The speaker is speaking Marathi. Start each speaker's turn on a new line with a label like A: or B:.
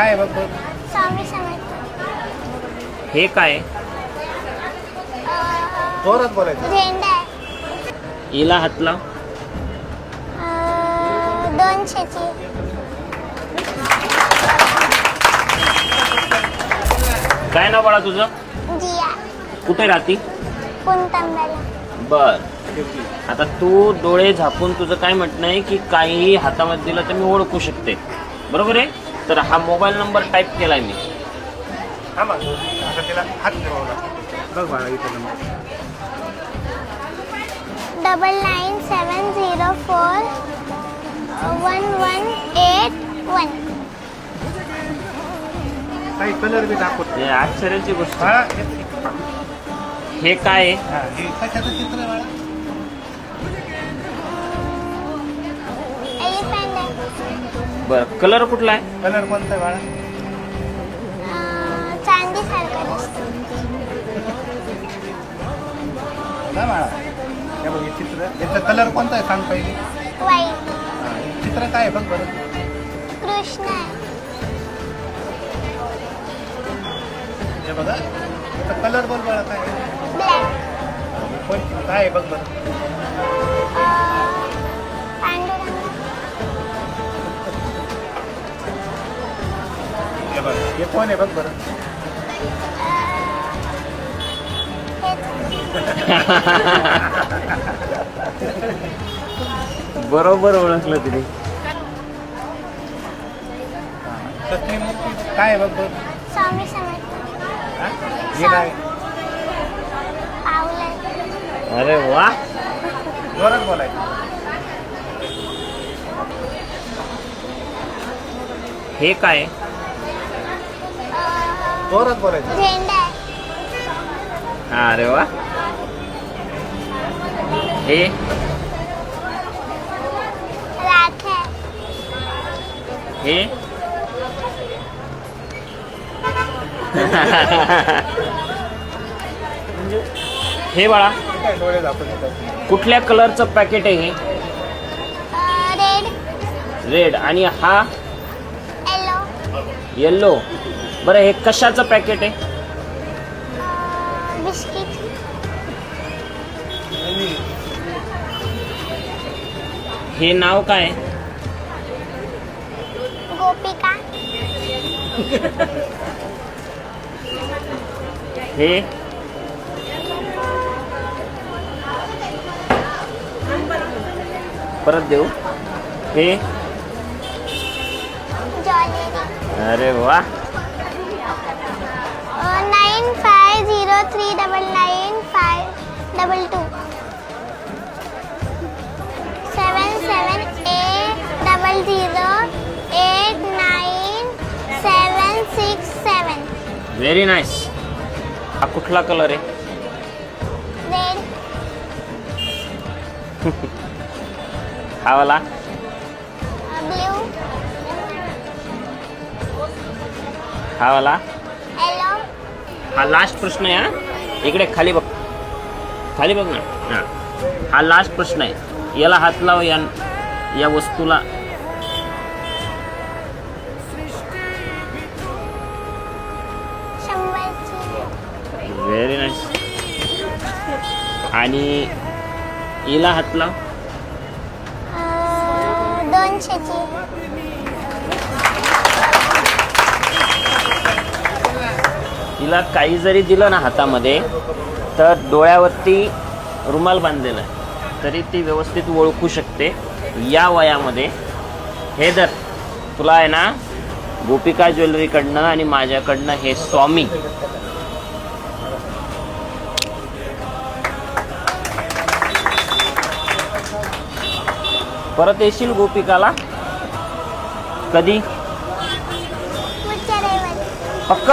A: काय बघ बघ
B: स्वामी
C: हे काय?
A: जोरात बोलायचं.
B: झेंडा आहे.
C: हिला हात लाव
B: अं, दोनशेची
C: काय नाव बाळा तुझं?
B: जिया.
C: कुठे राहती? बर. आता तू डोळे झाकून तुझं काय म्हणणं आहे की काहीही हातामध्ये दिलं तर मी ओळखू शकते. बरोबर आहे? तर हा मोबाईल नंबर टाईप केलाय मी.
A: थांबा. आता तिला हात फिरवला बघ बाळा इथे number.
B: Double nine seven zero four one one eight one.
A: काही कलर बी दाखवत
C: हे आश्चर्याची गोष्ट.
A: हे-
C: हे काय आहे?
A: हा, हे कशाचं चित्र आहे बाळा?
C: बर कलर कुठला आहे?
A: कलर कोणता आहे बाळा?
B: अं, चांदीसारखं दिसतं.
A: काय बाळा? हे बघ हे चित्र. याचा कलर कोणता आहे सांग पहिले. हा, हे चित्र काय आहे बघ बरं.
B: कृष्ण आहे.
A: हे बघा. याचा कलर बोल बाळा काय आहे?
B: ब्लॅक
A: कोण काय आहे बघ बरं. हे हे कोण आहे बघ बरं.
C: बरोबर ओळखलं तिने.
A: कसली मूर्ती काय आहे बघ बघ
B: स्वामी
A: हा? हे काय?
C: अरे वा.
A: जोरात बोलायचं
C: हे काय?
A: जोरात बोलायचं.
B: झेंडा आहे.
C: अरे वा. हे?
B: राख आहे.
C: हे? हे बाळा
A: काय डोळे दाखवत येतात
C: कुठल्या कलरचं पॅकेट आहे हे?
B: रेड
C: रेड आणि हा?
B: येलो
C: येल्लो बरं हे कशाचं पॅकेट आहे?
B: बिस्किट.
C: हे नाव काय?
B: गोपिका.
C: हे? परत देऊ. हे? अरे वा.
B: Three double nine five double two seven seven eight double zero eight nine seven six seven.
C: Very nice हा कुठला कलर आहे?
B: रेड
C: हा वाला?
B: ब्ल्यू
C: हा वाला?
B: येलो
C: हा लास्ट प्रश्न आहे हा. इकडे खाली बघ. खाली बघ ना. हा. हा लास्ट प्रश्न आहे. याला हात लाव या या वस्तूला. व्हेरी नाईस आणि हिला हात लाव.
B: दोनशेची.
C: तिला काही जरी दिलं ना हातामध्ये तर डोळ्यावरती रुमाल बांधलेला आहे. तरी ती व्यवस्थित ओळखू शकते. या वयामध्ये हे जर तुला आहे ना गोपिका ज्वेलरीकडनं आणि माझ्याकडनं हे स्वामी. परत येशील गोपिकाला? कधी? पक्क.